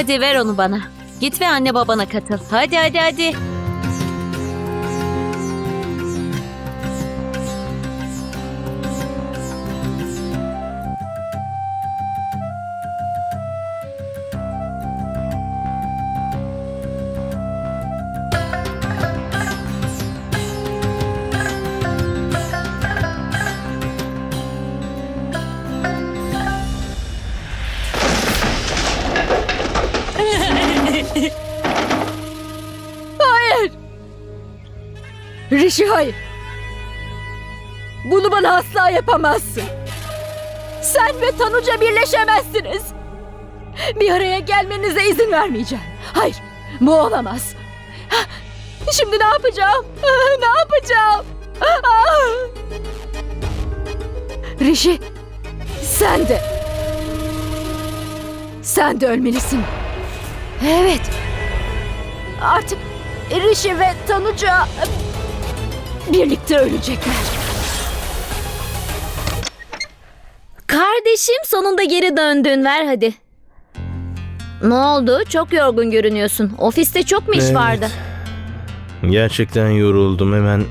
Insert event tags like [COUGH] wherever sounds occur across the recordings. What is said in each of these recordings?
Hadi ver onu bana. Git ve anne babana katıl. Hadi hadi hadi. Rişi hayır. Bunu bana asla yapamazsın. Sen ve Tanuca birleşemezsiniz. Bir araya gelmenize izin vermeyeceğim. Hayır, bu olamaz. Şimdi ne yapacağım? Ne yapacağım? Rişi, sen de. Sen de ölmelisin. Evet. Artık Rişi ve Tanuca birlikte ölecekler. Kardeşim sonunda geri döndün. Ver hadi. Ne oldu? Çok yorgun görünüyorsun. Ofiste çok mu iş Evet. vardı? Gerçekten yoruldum. Hemen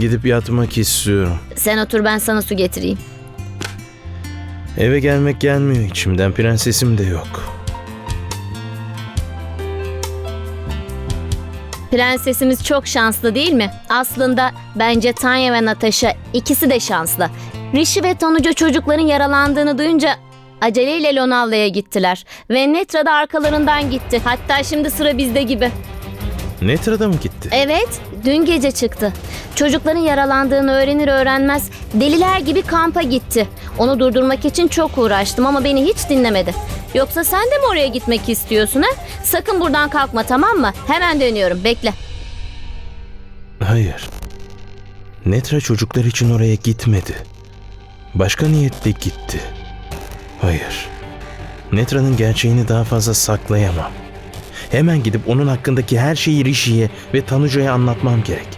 gidip yatmak istiyorum. Sen otur ben sana su getireyim. Eve gelmek gelmiyor içimden. Prensesim de yok. Prensesimiz çok şanslı değil mi? Aslında bence Tanya ve Natasha ikisi de şanslı. Rishi ve Tanuca çocukların yaralandığını duyunca aceleyle Lonavla'ya gittiler. Ve Netra da arkalarından gitti. Hatta şimdi sıra bizde gibi. Netra'da mı gitti? Evet, dün gece çıktı. Çocukların yaralandığını öğrenir öğrenmez deliler gibi kampa gitti. Onu durdurmak için çok uğraştım ama beni hiç dinlemedi. Yoksa sen de mi oraya gitmek istiyorsun ha? Sakın buradan kalkma tamam mı? Hemen dönüyorum, bekle. Hayır. Netra çocuklar için oraya gitmedi. Başka niyetle gitti. Hayır. Netra'nın gerçeğini daha fazla saklayamam. Hemen gidip onun hakkındaki her şeyi Rishi'ye ve Tanuca'ya anlatmam gerek.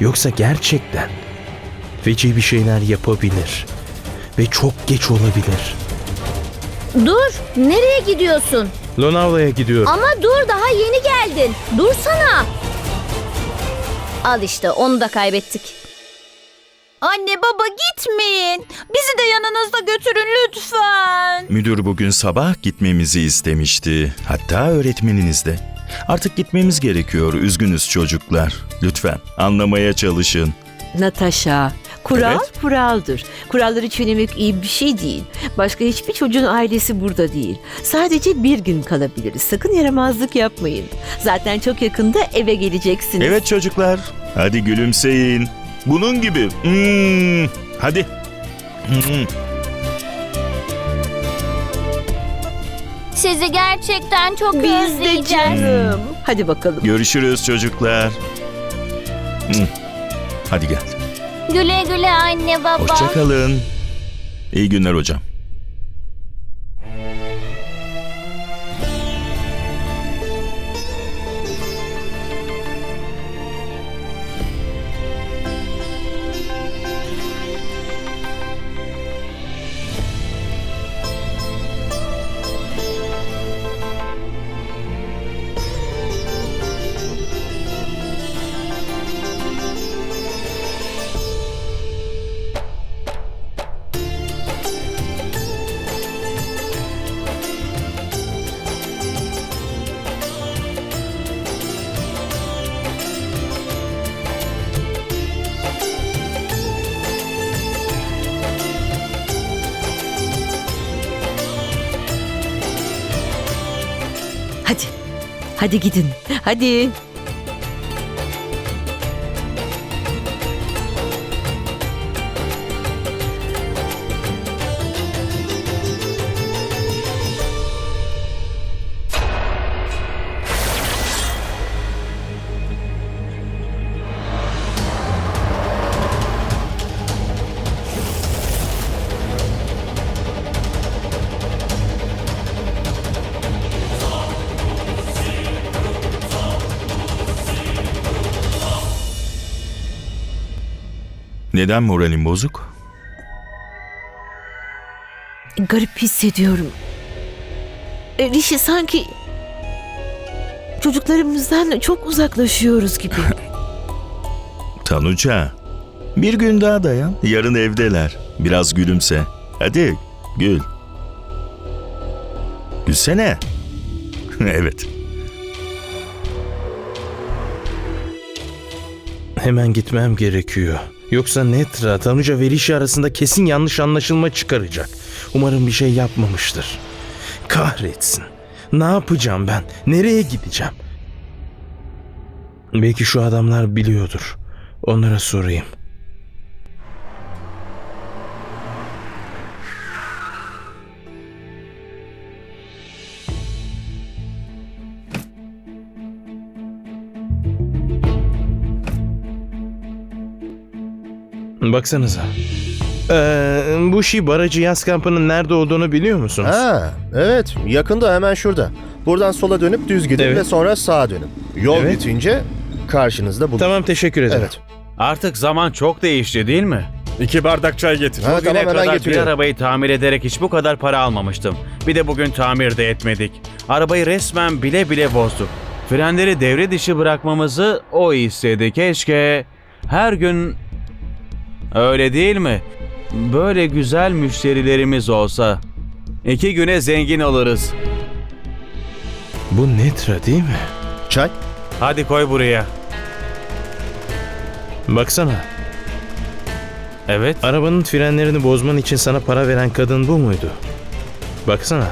Yoksa gerçekten feci bir şeyler yapabilir. Ve çok geç olabilir. Dur, nereye gidiyorsun? Lonavla'ya gidiyorum. Ama dur, daha yeni geldin. Dursana. Al işte, onu da kaybettik. Anne baba gitmeyin. Bizi de yanınızda götürün lütfen. Müdür bugün sabah gitmemizi istemişti. Hatta öğretmeniniz de. Artık gitmemiz gerekiyor. Üzgünüz çocuklar. Lütfen anlamaya çalışın. Natasha, kural Evet. kuraldır. Kuralları çiğnemek iyi bir şey değil. Başka hiçbir çocuğun ailesi burada değil. Sadece bir gün kalabiliriz. Sakın yaramazlık yapmayın. Zaten çok yakında eve geleceksiniz. Evet çocuklar. Hadi gülümseyin. Bunun gibi. Hmm. Hadi. Hmm. Sizi gerçekten çok Biz de canım. Hadi bakalım. Görüşürüz çocuklar. Hmm. Hadi gel. Güle güle anne baba. Hoşçakalın. İyi günler hocam. Hadi gidin. Hadi. Neden moralin bozuk? Garip hissediyorum. e, Rişi sanki çocuklarımızdan çok uzaklaşıyoruz gibi. [LAUGHS] Tanuca, bir gün daha dayan. Yarın evdeler. Biraz gülümse. Hadi gül. Gülsene. [LAUGHS] evet. Hemen gitmem gerekiyor. Yoksa Netra, Tanuca ve Rishi arasında kesin yanlış anlaşılma çıkaracak. Umarım bir şey yapmamıştır. Kahretsin. Ne yapacağım ben? Nereye gideceğim? Belki şu adamlar biliyordur. Onlara sorayım. Baksanıza. Ee, bu Şi barajı yaz kampının nerede olduğunu biliyor musunuz? Ha, evet yakında hemen şurada. Buradan sola dönüp düz gidin Evet. ve sonra sağa dönün. Yol Evet. bitince karşınızda bulun. Tamam teşekkür ederim. Evet. Artık zaman çok değişti değil mi? İki bardak çay getir. Ha, Bugüne tamam hemen kadar bir getiriyorum. arabayı tamir ederek hiç bu kadar para almamıştım. Bir de bugün tamir de etmedik. Arabayı resmen bile bile bozduk. Frenleri devre dışı bırakmamızı o istedi. Keşke her gün öyle değil mi? Böyle güzel müşterilerimiz olsa. İki güne zengin oluruz. Bu Netra değil mi? Çay? Hadi koy buraya. Baksana. Evet. Arabanın frenlerini bozman için sana para veren kadın bu muydu? Baksana.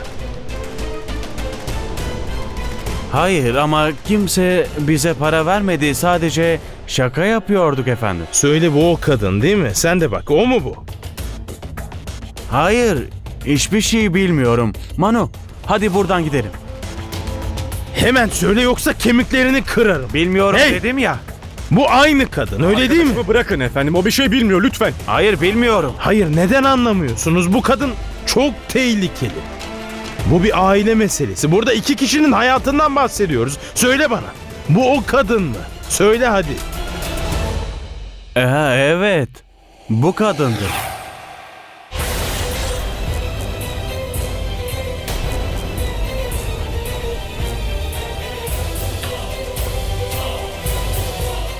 Hayır ama kimse bize para vermedi. Sadece şaka yapıyorduk efendim. Söyle bu o kadın değil mi? Sen de bak o mu bu? Hayır, hiçbir şey bilmiyorum. Manu, hadi buradan gidelim. Hemen söyle yoksa kemiklerini kırarım. Bilmiyorum Hey! dedim ya. Bu aynı kadın öyle değil mi? Arkadaşımı bırakın efendim. O bir şey bilmiyor lütfen. Hayır bilmiyorum. Hayır neden anlamıyorsunuz? Bu kadın çok tehlikeli. Bu bir aile meselesi. Burada iki kişinin hayatından bahsediyoruz. Söyle bana. Bu o kadın mı? Söyle hadi. Ee, evet, bu kadındır.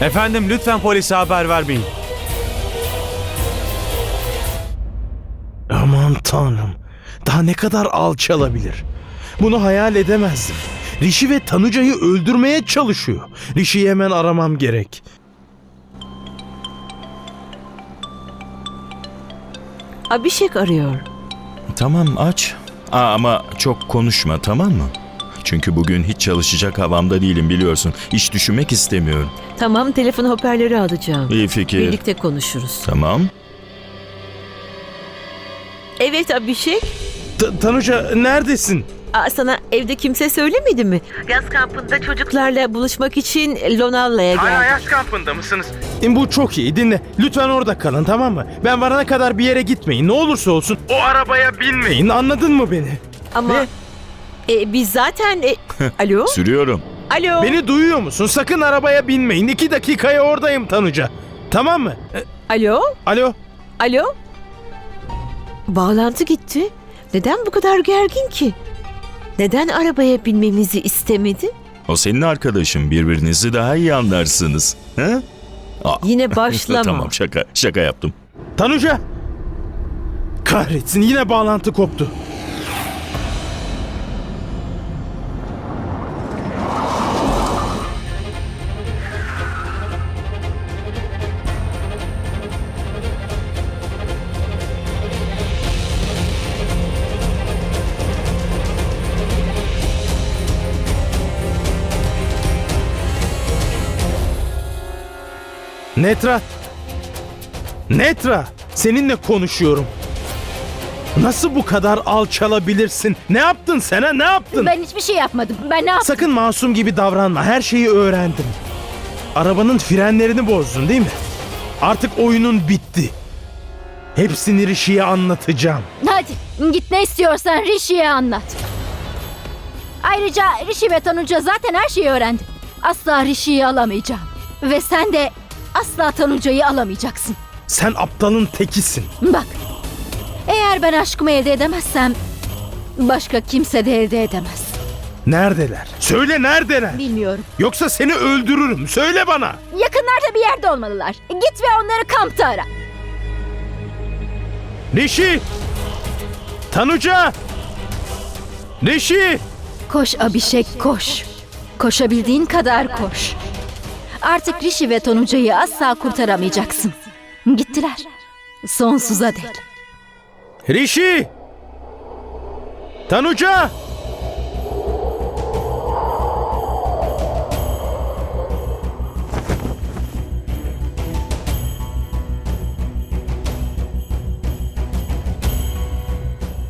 Efendim lütfen polise haber vermeyin. Aman tanrım. Daha ne kadar alçalabilir? Bunu hayal edemezdim. Rishi ve Tanuca'yı öldürmeye çalışıyor. Rishi'yi hemen aramam gerek. Abişek arıyor. Tamam aç. Aa, ama çok konuşma tamam mı? Çünkü bugün hiç çalışacak havamda değilim biliyorsun. Hiç düşünmek istemiyorum. Tamam telefon hoparlörü alacağım. İyi fikir. Birlikte konuşuruz. Tamam. Evet Abişek. Ta- Tanuca neredesin? Aa, sana evde kimse söylemedi mi? Yaz kampında çocuklarla buluşmak için Lonalla'ya geldim. kampında mısınız? Bu çok iyi dinle. Lütfen orada kalın tamam mı? Ben varana kadar bir yere gitmeyin. Ne olursa olsun o arabaya binmeyin. Anladın mı beni? Ama e, biz zaten... e, [LAUGHS] alo? Sürüyorum. Alo? Beni duyuyor musun? Sakın arabaya binmeyin. İki dakikaya oradayım Tanuca. Tamam mı? E, Alo? Alo? Alo? Bağlantı gitti. Neden bu kadar gergin ki? Neden arabaya binmemizi istemedi? O senin arkadaşın. Birbirinizi daha iyi anlarsınız. He? Aa, Yine [LAUGHS] başlama. tamam şaka. Şaka yaptım. Tanuca! Kahretsin yine bağlantı koptu. Netra! Netra! Seninle konuşuyorum. Nasıl bu kadar alçalabilirsin? Ne yaptın sen ha? Ne yaptın? Ben hiçbir şey yapmadım. Ben ne yaptım? Sakın masum gibi davranma. Her şeyi öğrendim. Arabanın frenlerini bozdun değil mi? Artık oyunun bitti. Hepsini Rishi'ye anlatacağım. Hadi git ne istiyorsan Rishi'ye anlat. Ayrıca Rishi ve Tanuca zaten her şeyi öğrendi. Asla Rishi'yi alamayacağım. Ve sen de asla Tanuca'yı alamayacaksın. Sen aptalın tekisin. Bak. Eğer ben aşkımı elde edemezsem Başka kimse de elde edemez. Neredeler? Söyle neredeler? Bilmiyorum. Yoksa seni öldürürüm. Söyle bana. Yakınlarda bir yerde olmalılar. Git ve onları kampta ara. Rişi! Tanuca! Rişi! Koş Abişek koş. Koşabildiğin kadar koş. Artık Rishi ve Tonuca'yı asla kurtaramayacaksın. Gittiler. Sonsuza dek. Rişi! Tanuca!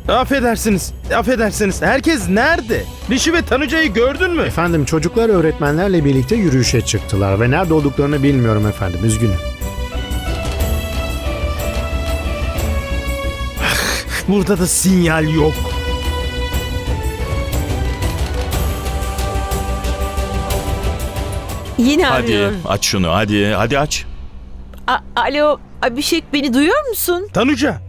Affedersiniz, affedersiniz. Herkes nerede? Rişi ve Tanuca'yı gördün mü? Efendim çocuklar öğretmenlerle birlikte yürüyüşe çıktılar ve nerede olduklarını bilmiyorum efendim üzgünüm. [LAUGHS] Burada da sinyal yok. Yine Hadi arıyor. aç şunu hadi hadi aç. A- Alo Abişek beni duyuyor musun? Tanuca,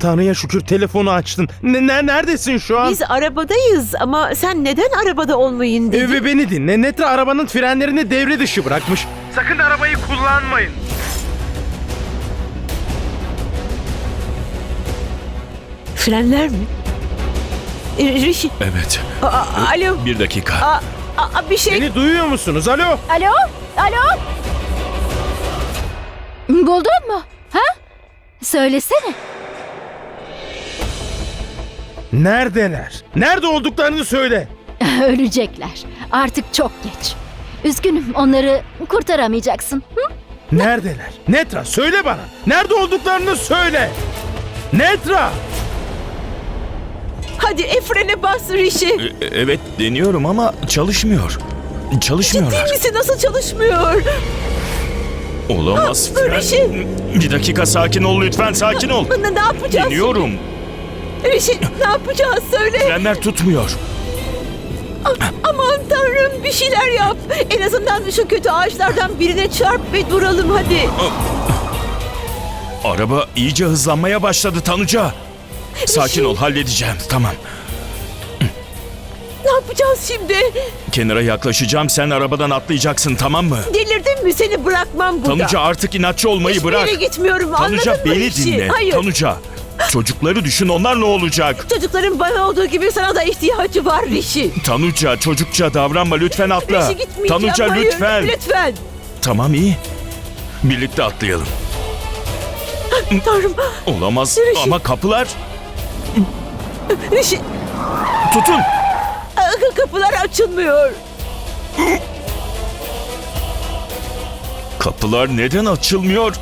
Tanrı'ya şükür telefonu açtın. Ne, ne- neredesin şu an? Biz arabadayız ama sen neden arabada olmayın dedin? Ee, ve beni dinle. Netra arabanın frenlerini devre dışı bırakmış. Sakın arabayı kullanmayın. Frenler mi? E, Rishi. Evet A- a- alo. bir dakika. A- a- Abişek. Beni duyuyor musunuz? Alo? Alo? Alo? Buldun mu? Ha? Söylesene. Neredeler? Nerede olduklarını söyle. [LAUGHS] Ölecekler. Artık çok geç. Üzgünüm onları kurtaramayacaksın. Hı? Neredeler? Netra söyle bana. Nerede olduklarını söyle. Netra! Hadi e frene bas Rishi. E- Evet deniyorum ama çalışmıyor. Ciddi Çalışmıyorlar. misin? Nasıl çalışmıyor? Olamaz. Ah, Fren- Rishi. Bir dakika sakin ol lütfen sakin ol. Ne, ne yapacağız? Deniyorum. Rishi ne yapacağız söyle. Frenler tutmuyor. Aman tanrım bir şeyler yap. En azından şu kötü ağaçlardan birine çarp ve duralım hadi. Araba iyice hızlanmaya başladı Tanuca. Sakin ol halledeceğim tamam. Ne yapacağız şimdi? Kenara yaklaşacağım sen arabadan atlayacaksın tamam mı? Delirdin mi? Seni bırakmam burada. Tanuca artık inatçı olmayı Hiçbir bırak. yere gitmiyorum Tanuca anladın mı beni Rishi? dinle. Hayır. Tanuca. Çocukları düşün onlar ne olacak? Çocukların bana olduğu gibi sana da ihtiyacı var Rishi. Tanuca çocukça davranma lütfen atla. Rishi gitmeyeceğim. Tanuca Hayır, lütfen. Lütfen. Tamam iyi. Birlikte atlayalım. Tanrım. Olamaz Rishi. ama kapılar Rishi. tutun. Kapılar açılmıyor. Kapılar neden açılmıyor?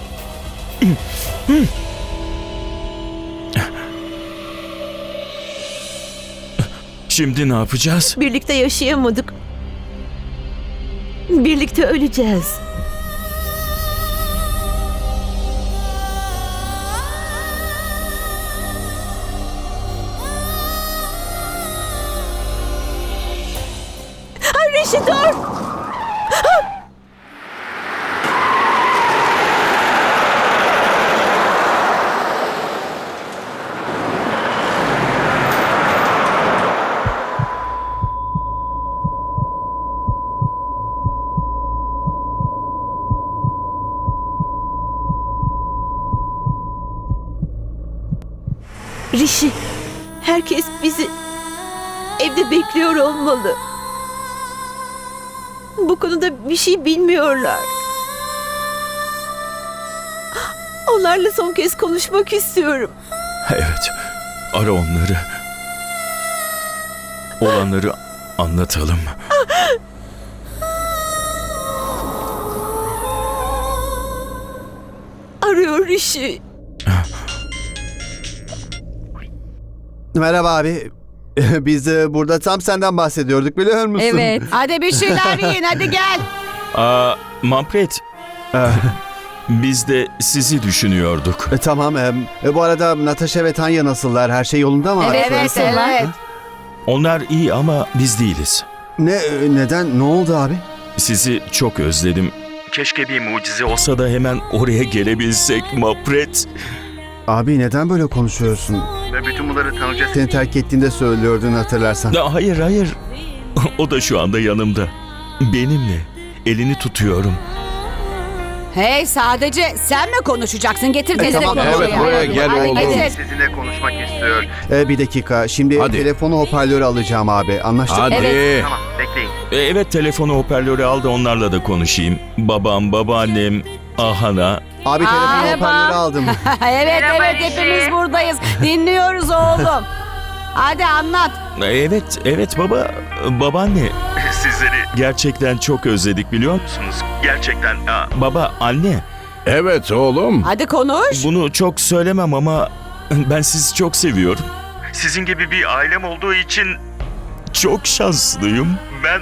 Şimdi ne yapacağız? Birlikte yaşayamadık. Birlikte öleceğiz. Rishi, herkes bizi evde bekliyor olmalı. Bu konuda bir şey bilmiyorlar. Onlarla son kez konuşmak istiyorum. Evet. Ara onları. Olanları anlatalım. Arıyor Rishi. Merhaba abi. [LAUGHS] Biz de burada tam senden bahsediyorduk biliyor musun? Evet. [LAUGHS] Hadi bir şeyler [LAUGHS] yiyin hadi gel. Aa, Mampret. Biz de sizi düşünüyorduk. E, tamam. e, e, bu arada Natasha ve Tanya nasıllar? Her şey yolunda mı? Evet evet. Onlar iyi ama biz değiliz. Ne e, neden? Ne oldu abi? Sizi çok özledim. Keşke bir mucize olsa da hemen oraya gelebilsek Mapret. Abi neden böyle konuşuyorsun? Ve bütün bunları Tanuca seni terk ettiğinde söylüyordun hatırlarsan. Ya hayır hayır. O da şu anda yanımda. Benimle. Elini tutuyorum. Hey sadece sen mi konuşacaksın? Getir E, destek tamam, evet, buraya. gel Hadi oğlum. getir. Sizinle konuşmak istiyor. Ee, bir dakika. Şimdi Hadi. telefonu hoparlörü alacağım abi. Anlaştık mı? Evet. Tamam bekleyin. E, Evet telefonu hoparlörü al da onlarla da konuşayım. Babam, babaannem, Ahana. Abi telefonu Merhaba. hoparlörü aldım. [LAUGHS] evet evet hepimiz buradayız. Dinliyoruz oğlum. Hadi anlat. Evet, evet baba, babaanne. Sizleri gerçekten çok özledik biliyor musunuz? Gerçekten. Aa, Baba, anne. Evet oğlum. Hadi konuş. Bunu çok söylemem ama ben sizi çok seviyorum. Sizin gibi bir ailem olduğu için çok şanslıyım. Ben...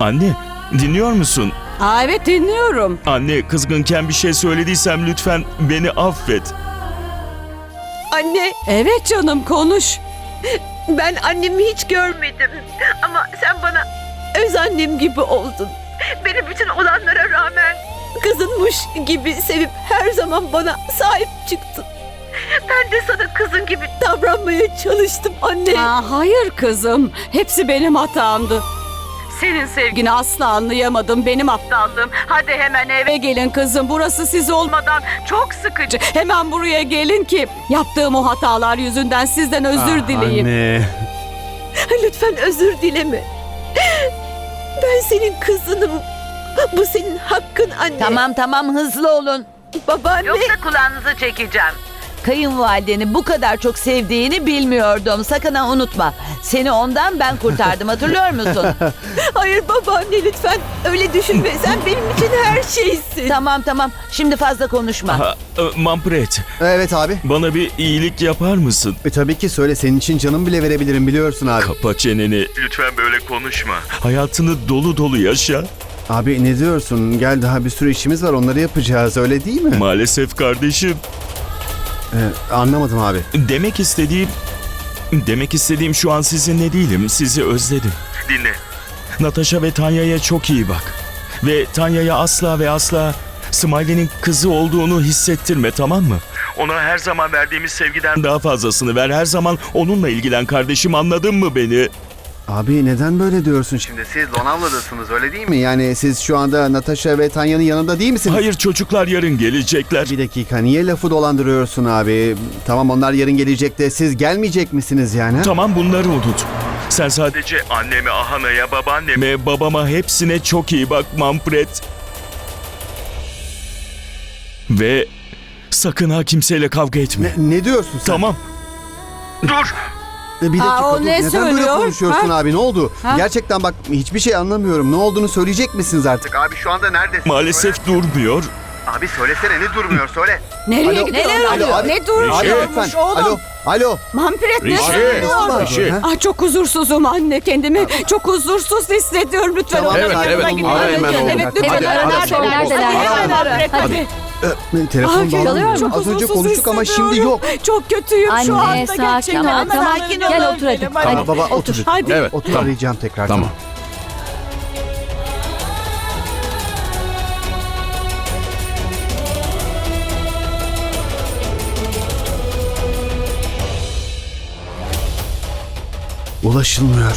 Anne, dinliyor musun? Aa, evet dinliyorum. Anne, kızgınken bir şey söylediysem lütfen beni affet. Anne, Evet canım konuş. ben annemi hiç görmedim. Ama sen bana öz annem gibi oldun. Beni bütün olanlara rağmen kızınmış gibi sevip her zaman bana sahip çıktın. Ben de sana kızın gibi davranmaya çalıştım anne. Aa, hayır kızım. Hepsi benim hatamdı. Senin sevgini asla anlayamadım. Benim aptallığım. Hadi hemen eve gelin kızım. Burası siz olmadan çok sıkıcı. Hemen buraya gelin ki yaptığım o hatalar yüzünden sizden özür dileyeyim. Anne. [LAUGHS] Lütfen özür dileme. Ben senin kızınım. Bu senin hakkın anne. Tamam tamam hızlı olun. Babaanne. Yoksa kulağınızı çekeceğim. Kayınvalideni bu kadar çok sevdiğini bilmiyordum. Sakın ha unutma. Seni ondan ben kurtardım hatırlıyor musun? [LAUGHS] Hayır babaanne lütfen. Öyle düşünme. Sen benim için her şeysin. tamam tamam. Şimdi fazla konuşma. Ha, e, Mampret, Evet abi. bana bir iyilik yapar mısın? E, tabii ki söyle. Senin için canım bile verebilirim biliyorsun abi. Kapa çeneni. Lütfen böyle konuşma. Hayatını dolu dolu yaşa. Abi ne diyorsun? Gel daha bir sürü işimiz var onları yapacağız öyle değil mi? Maalesef kardeşim. Ee, anlamadım abi. Demek istediğim... Demek istediğim şu an sizinle değilim. Sizi özledim. Dinle. Natasha ve Tanya'ya çok iyi bak. Ve Tanya'ya asla ve asla Smiley'nin kızı olduğunu hissettirme tamam mı? Ona her zaman verdiğimiz sevgiden daha fazlasını ver. Her zaman onunla ilgilen kardeşim anladın mı beni? Abi neden böyle diyorsun şimdi? Siz Lonavla'dasınız öyle değil mi? Yani siz şu anda Natasha ve Tanya'nın yanında değil misiniz? Hayır çocuklar yarın gelecekler. Bir dakika niye lafı dolandırıyorsun abi? Tamam onlar yarın gelecek de siz gelmeyecek misiniz yani? ha? Tamam bunları unut. Sen sadece anneme, Ahana'ya, babaanneme, babama hepsine çok iyi bak Manfred. Ve sakın ha kimseyle kavga etme. Ne, ne diyorsun sen? Tamam. Dur. E, Bir dakika Aa, o dur. ne Neden böyle söylüyor? konuşuyorsun Ha? abi ne oldu? Ha? Gerçekten bak hiçbir şey anlamıyorum. Ne olduğunu söyleyecek misiniz artık? Abi şu anda neredesin? Maalesef durmuyor. Abi söylesene ne durmuyor söyle. Nereye Alo, gidiyorsun? alo, Alo, abi. ne Alo lütfen. oğlum? Alo. Alo. Mampiret ne Rişi. söylüyor? Rişi. Ha? Ah çok huzursuzum anne kendimi çok huzursuz hissediyorum lütfen Tamam, onların evet, yanına evet. gidin. Ara hemen oğlum. Evet lütfen Hadi, ara ara, nerede ol. neredeler Ara, hemen ara. Hadi. E, Telefon Ah, bağlanmıyor. çok Az önce huzursuz konuştuk ama şimdi hissediyorum. yok. Çok kötüyüm şu Anne, anda sakin gerçekten. ol, Ama tamam. sakin Gel olun otur hadi. benim, Tamam baba otur. Hadi. Evet. Otur tamam. arayacağım tekrar. Tamam. Ulaşılmıyor.